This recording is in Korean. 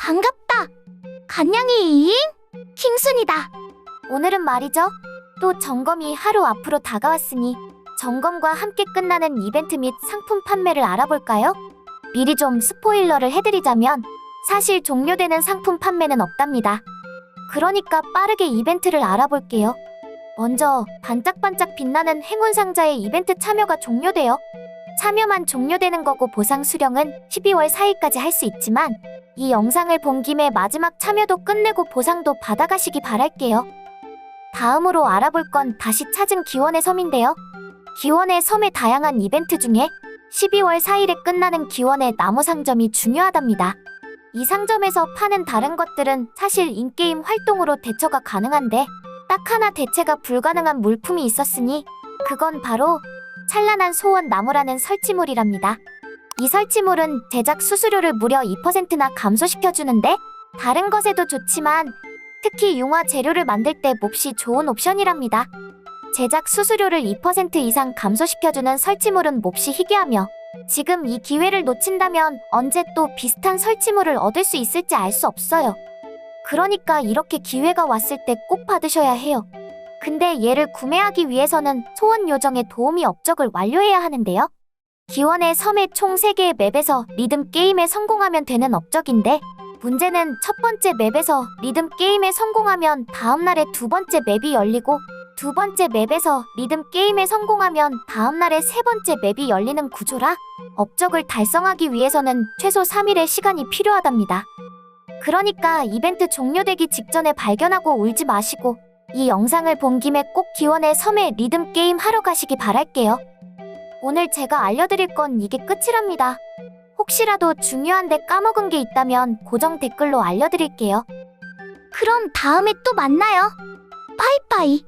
반갑다. 간냥이 이잉? 킹순이다. 오늘은 말이죠. 또 점검이 하루 앞으로 다가왔으니 점검과 함께 끝나는 이벤트 및 상품 판매를 알아볼까요? 미리 좀 스포일러를 해드리자면 사실 종료되는 상품 판매는 없답니다. 그러니까 빠르게 이벤트를 알아볼게요. 먼저 반짝반짝 빛나는 행운 상자의 이벤트 참여가 종료돼요. 참여만 종료되는 거고 보상 수령은 12월 4일까지 할 수 있지만 이 영상을 본 김에 마지막 참여도 끝내고 보상도 받아가시기 바랄게요. 다음으로 알아볼 건 다시 찾은 기원의 섬인데요. 기원의 섬의 다양한 이벤트 중에 12월 4일에 끝나는 기원의 나무 상점이 중요하답니다. 이 상점에서 파는 다른 것들은 사실 인게임 활동으로 대처가 가능한데 딱 하나 대체가 불가능한 물품이 있었으니 그건 바로 찬란한 소원 나무라는 설치물이랍니다. 이 설치물은 제작 수수료를 무려 2%나 감소시켜주는데 다른 것에도 좋지만 특히 융화 재료를 만들 때 몹시 좋은 옵션이랍니다. 제작 수수료를 2% 이상 감소시켜주는 설치물은 몹시 희귀하며 지금 이 기회를 놓친다면 언제 또 비슷한 설치물을 얻을 수 있을지 알 수 없어요. 그러니까 이렇게 기회가 왔을 때 꼭 받으셔야 해요. 근데 얘를 구매하기 위해서는 소원 요정의 도우미 업적을 완료해야 하는데요. 기원의 섬의 총 3개의 맵에서 리듬 게임에 성공하면 되는 업적인데 문제는 첫 번째 맵에서 리듬 게임에 성공하면 다음날에 두 번째 맵이 열리고 두 번째 맵에서 리듬 게임에 성공하면 다음날에 세 번째 맵이 열리는 구조라 업적을 달성하기 위해서는 최소 3일의 시간이 필요하답니다. 그러니까 이벤트 종료되기 직전에 발견하고 울지 마시고 이 영상을 본 김에 꼭 기원의 섬에 리듬 게임 하러 가시기 바랄게요. 오늘 제가 알려드릴 건 이게 끝이랍니다. 혹시라도 중요한데 까먹은 게 있다면 고정 댓글로 알려드릴게요. 그럼 다음에 또 만나요. 빠이빠이.